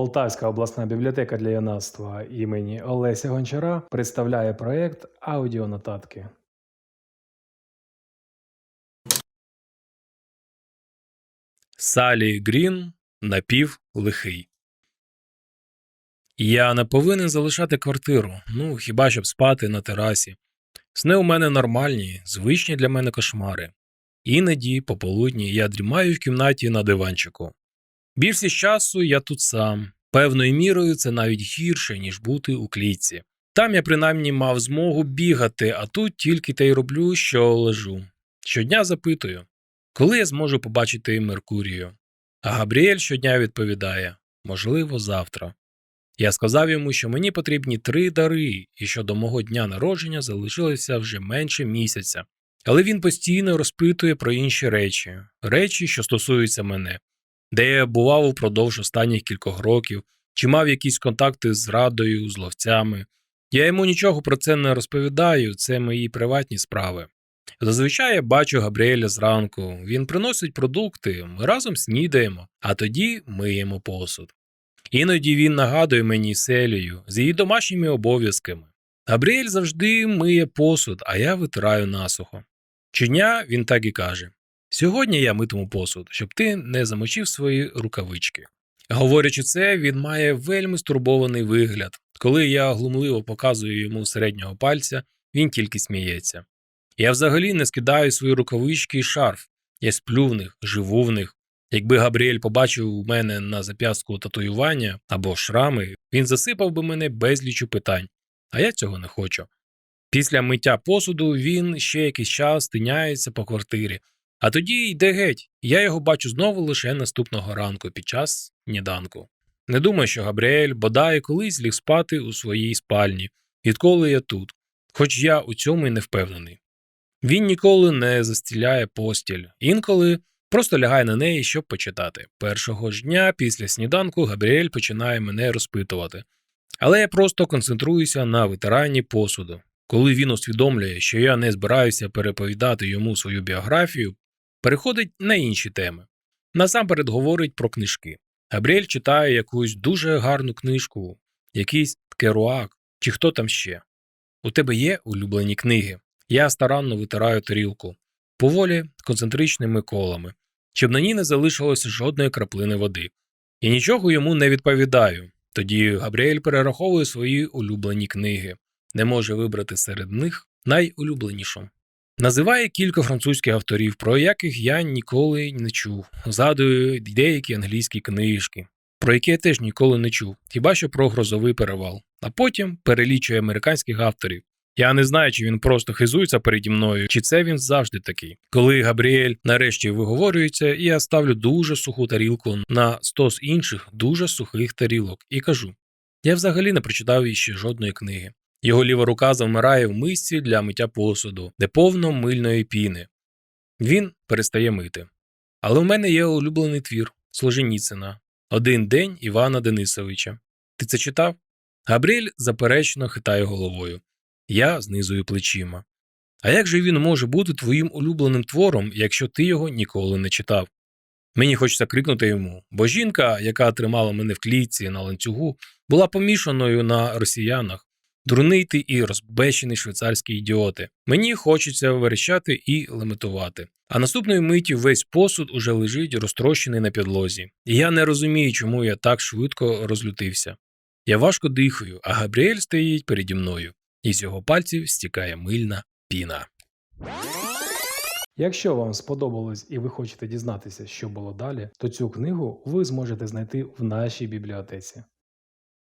Полтавська обласна бібліотека для юнацтва імені Олеся Гончара представляє проєкт Аудіонотатки. Салі Грін напівлихий. Я не повинен залишати квартиру, ну хіба щоб спати на терасі. Сни у мене нормальні, звичні для мене кошмари. Іноді, пополудні, я дрімаю в кімнаті на диванчику. Більшість часу я тут сам. Певною мірою це навіть гірше, ніж бути у клітці. Там я принаймні мав змогу бігати, а тут тільки те й роблю, що лежу. Щодня запитую, коли я зможу побачити Меркурію. А Габріель щодня відповідає можливо, завтра. Я сказав йому, що мені потрібні три дари, і що до мого дня народження залишилося вже менше місяця. Але він постійно розпитує про інші речі, речі, що стосуються мене, де я бував упродовж останніх кількох років, чи мав якісь контакти з радою, з ловцями. Я йому нічого про це не розповідаю, це мої приватні справи. Зазвичай я бачу Габріеля зранку. Він приносить продукти, ми разом снідаємо, а тоді миємо посуд. Іноді він нагадує мені селію з її домашніми обов'язками. Габріель завжди миє посуд, а я витираю насухо. Щодня він так і каже: Сьогодні я митиму посуд, щоб ти не замочив свої рукавички. Говорячи це, він має вельми стурбований вигляд. Коли я глумливо показую йому середнього пальця, він тільки сміється. Я взагалі не скидаю свої рукавички і шарф. Я сплю в них, живу в них. Якби Габріель побачив у мене на зап'ястку татуювання або шрами, він засипав би мене безлічу питань, а я цього не хочу. Після миття посуду він ще якийсь час тиняється по квартирі, а тоді йде геть. Я його бачу знову лише наступного ранку під час сніданку. Не думаю, що Габріель бодай колись ліг спати у своїй спальні, відколи я тут, хоч я у цьому й не впевнений. Він ніколи не застіляє постіль, інколи просто лягає на неї, щоб почитати. Першого ж дня після сніданку Габріель починає мене розпитувати. Але я просто концентруюся на витиранні посуду. Коли він усвідомлює, що я не збираюся переповідати йому свою біографію, переходить на інші теми. Насамперед говорить про книжки. Габріель читає якусь дуже гарну книжку, якийсь керуак чи хто там ще. У тебе є улюблені книги. Я старанно витираю тарілку, поволі концентричними колами, щоб на ній не залишилося жодної краплини води. І нічого йому не відповідаю. Тоді Габріель перераховує свої улюблені книги, не може вибрати серед них найулюбленішу. Називає кілька французьких авторів, про яких я ніколи не чув. Згадую деякі англійські книжки, про які я теж ніколи не чув, хіба що про грозовий перевал. А потім перелічує американських авторів. Я не знаю, чи він просто хизується переді мною, чи це він завжди такий. Коли Габріель нарешті виговорюється, я ставлю дуже суху тарілку на стос інших дуже сухих тарілок і кажу: я взагалі не прочитав іще жодної книги. Його ліва рука завмирає в мисці для миття посуду, де повно мильної піни. Він перестає мити. Але в мене є улюблений твір Сложеніцина Один день Івана Денисовича. Ти це читав? Габріель заперечно хитає головою. Я знизую плечима. А як же він може бути твоїм улюбленим твором, якщо ти його ніколи не читав? Мені хочеться крикнути йому, бо жінка, яка тримала мене в клітці на ланцюгу, була помішаною на росіянах, дурний ти і розбещений швейцарські ідіоти. Мені хочеться верещати і леметувати. А наступної миті весь посуд уже лежить розтрощений на підлозі, і я не розумію, чому я так швидко розлютився. Я важко дихаю, а Габріель стоїть переді мною, і з його пальців стікає мильна піна. Якщо вам сподобалось і ви хочете дізнатися, що було далі, то цю книгу ви зможете знайти в нашій бібліотеці.